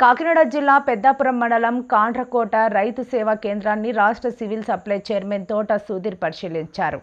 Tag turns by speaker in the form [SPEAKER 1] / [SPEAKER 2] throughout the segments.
[SPEAKER 1] కాకినాడ జిల్లా పెద్దాపురం మండలం కాండ్రకోట రైతు సేవా కేంద్రాన్ని రాష్ట్ర సివిల్ సప్లై చైర్మన్ తోట సుధీర్ పరిశీలించారు.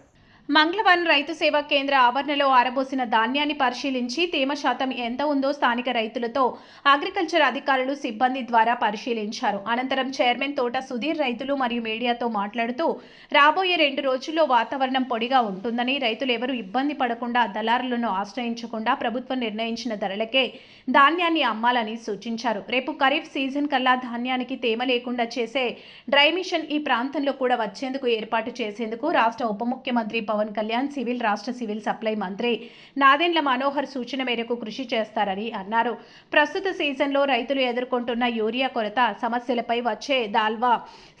[SPEAKER 2] మంగళవారం రైతు సేవా కేంద్ర ఆవరణలో ఆరబోసిన ధాన్యాన్ని పరిశీలించి తేమ శాతం ఎంత ఉందో స్థానిక రైతులతో అగ్రికల్చర్ అధికారులు సిబ్బంది ద్వారా పరిశీలించారు. అనంతరం చైర్మన్ తోట సుధీర్ రైతులు మరియు మీడియాతో మాట్లాడుతూ రాబోయే రెండు రోజుల్లో వాతావరణం పొడిగా ఉంటుందని రైతులు ఎవరు ఇబ్బంది పడకుండా దళారులను ఆశ్రయించకుండా ప్రభుత్వం నిర్ణయించిన ధరలకే ధాన్యాన్ని అమ్మాలని సూచించారు. రేపు ఖరీఫ్ సీజన్ కల్లా ధాన్యానికి తేమ లేకుండా చేసే డ్రై మిషన్ ఈ ప్రాంతంలో కూడా వచ్చేందుకు ఏర్పాటు చేసేందుకు రాష్ట్ర ఉప ముఖ్యమంత్రి పవన్ పవన్ కళ్యాణ్ సివిల్ రాష్ట్ర సివిల్ సప్లై మంత్రి నాదెండ్ల మనోహర్ సూచన మేరకు కృషి చేస్తారని అన్నారు. ప్రస్తుత సీజన్లో రైతులు ఎదుర్కొంటున్న యూరియా కొరత సమస్యలపై వచ్చే దాల్వా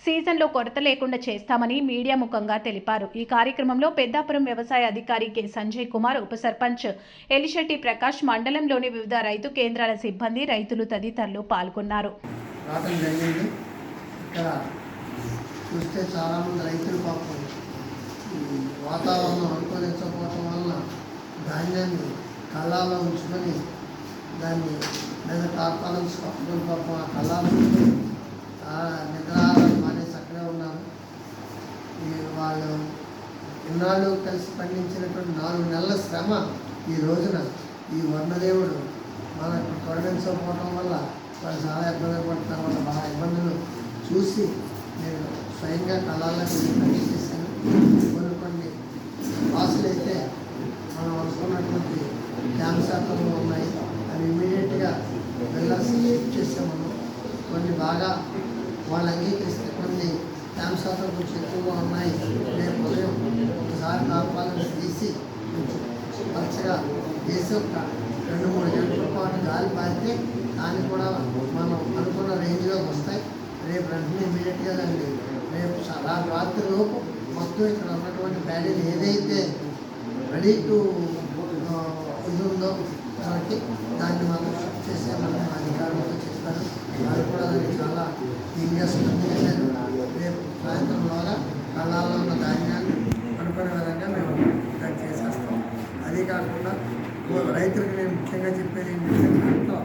[SPEAKER 2] సీజన్లో కొరత లేకుండా చేస్తామని మీడియా ముఖంగా తెలిపారు. ఈ కార్యక్రమంలో పెద్దాపురం వ్యవసాయ అధికారి కె. సంజయ్ కుమార్ ఉప సర్పంచ్ ఎలిశెట్టి ప్రకాష్ మండలంలోని వివిధ రైతు కేంద్రాల సిబ్బంది రైతులు తదితరులు పాల్గొన్నారు.
[SPEAKER 3] ఇక్కడ చూస్తే చాలామంది రైతులు పాపం వాతావరణం అనుకూలించకపోవటం వలన ధాన్యాన్ని కళ్ళాల్లో ఉంచుకొని దాన్ని మీద తాత్కాలం స్వప్నం పాపం ఆ కళ్ళాలు నిద్రాహారాలు మానేసి అక్కడే ఉన్నారు. ఈ వాళ్ళు ఇన్నాళ్ళు కలిసి పండించినటువంటి నాలుగు నెలల శ్రమ ఈ రోజున ఈ వర్ణదేవుడు మనకు తొలగించకపోవడం వల్ల వాళ్ళు చాలా ఇబ్బంది పడుతున్నారు. వాళ్ళ బాగా ఇబ్బందులు చూసి నేను స్వయంగా కళాలకు పని చేశాను కొన్ని కొన్ని భాషలు అయితే మనం అనుకున్నటువంటి ధ్యాన శాతంలో ఉన్నాయి అవి ఇమీడియట్గా వెళ్ళాల్సి చేసాం మనం కొన్ని బాగా వాళ్ళు అంగీకరిస్తే కొన్ని ధ్యాన శాతం కొంచెం ఎక్కువగా ఉన్నాయి. రేపు ఉదయం ఒకసారి ఆహ్వానం తీసి కొంచెం పచ్చగా ఒక రెండు మూడు గంటల పాటు గాలి పారితే దాన్ని కూడా మనం అనుకున్న రేంజ్లోకి వస్తాయి. రేపు వెంటనే ఇమీడియట్గా దాన్ని రేపు రాత్రి లోపు మొత్తం ఇక్కడ ఉన్నటువంటి ప్యాడీలు ఏదైతే రెడీ టు ఇది ఉందో కాబట్టి దాన్ని మనం చేసే మనం అధికారులతో చెప్తాను అది కూడా దానికి చాలా క్లీన్గా స్పందించారు రేపు సాయంత్రంలోగా కళ్ళాల్లో ఉన్న ధాన్యాన్ని అనుకునే విధంగా మేము కట్ చేసేస్తాం. అదే కాకుండా రైతులకు నేను ముఖ్యంగా చెప్పేది ఏంటంటే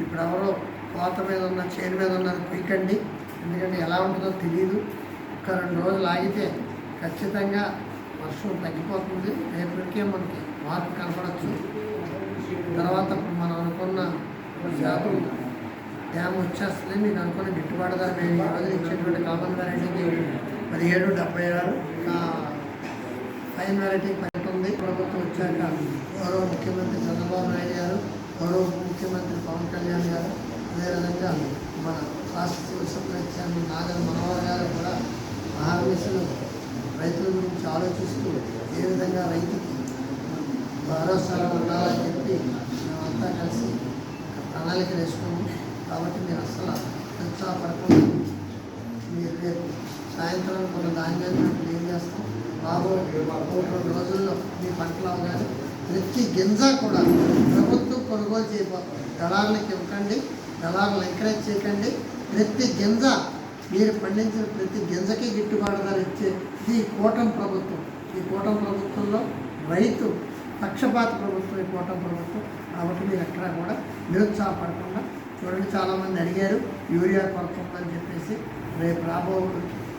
[SPEAKER 3] ఇప్పుడు ఎవరో కోత మీద ఉన్న చేను మీద ఉన్నది పీకండి ఎందుకంటే ఎలా ఉంటుందో తెలియదు ఒక రెండు రోజులు ఆగితే ఖచ్చితంగా వర్షం తగ్గిపోతుంది. రేపటికే మనకి మార్పు కనపడచ్చు తర్వాత ఇప్పుడు మనం అనుకున్న శాతం డ్యామ్ వచ్చేస్తుంది మీకు అనుకున్న గిట్టుబాటు ధర మేము ఈ రోజు ఇచ్చేటువంటి కామన్ వెరైటీకి పదిహేడు డెబ్బై ఆరు. ఫైన్ వెరైటీ ఉంది ప్రభుత్వం వచ్చాక గౌరవ ముఖ్యమంత్రి చంద్రబాబు నాయుడు గారు గౌరవ ముఖ్యమంత్రి పవన్ కళ్యాణ్ గారు అదేవిధంగా మన రాష్ట్ర civil supply chairman Nagar Manohar గారు కూడా మహావేశులు రైతుల గురించి ఆలోచిస్తూ ఏ విధంగా రైతుకి భరోసాగా ఉండాలని చెప్పి మేమంతా కలిసి ఒక ప్రణాళిక వేసుకున్నాం కాబట్టి మీరు అస్సలు ఉత్సాహపడకుండా మీరు రేపు సాయంత్రం కొన్ని ధాన్యాన్ని ఏం చేస్తాం? బాబు ఒకటి రెండు రోజుల్లో మీ పంటలు అవగానే ప్రతి గింజ కూడా ప్రభుత్వం కొనుగోలు చేయబోతుంది దళారులకు ఇవ్వకండి దళారులు ఎంకరేజ్ చేయకండి. ప్రతి గింజ మీరు పండించిన ప్రతి గింజకి గిట్టుబాటు ధర ఇచ్చే ఈ కూటమి ప్రభుత్వం ఈ కూటమి ప్రభుత్వంలో రైతు పక్షపాత ప్రభుత్వం ఈ కూటమి ప్రభుత్వం. కాబట్టి మీరు ఎక్కడా కూడా నిరుత్సాహపడకుండా చూడండి చాలామంది అడిగారు యూరియా కొరత ఉందని చెప్పేసి. రేపు రాబో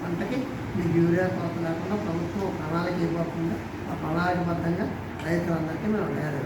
[SPEAKER 3] పంటకి మీకు యూరియా కొరత లేకుండా ప్రభుత్వం ప్రణాళిక ఇవ్వకుండా ఆ ప్రణాళికబద్ధంగా రైతులందరికీ మేము అడిగారు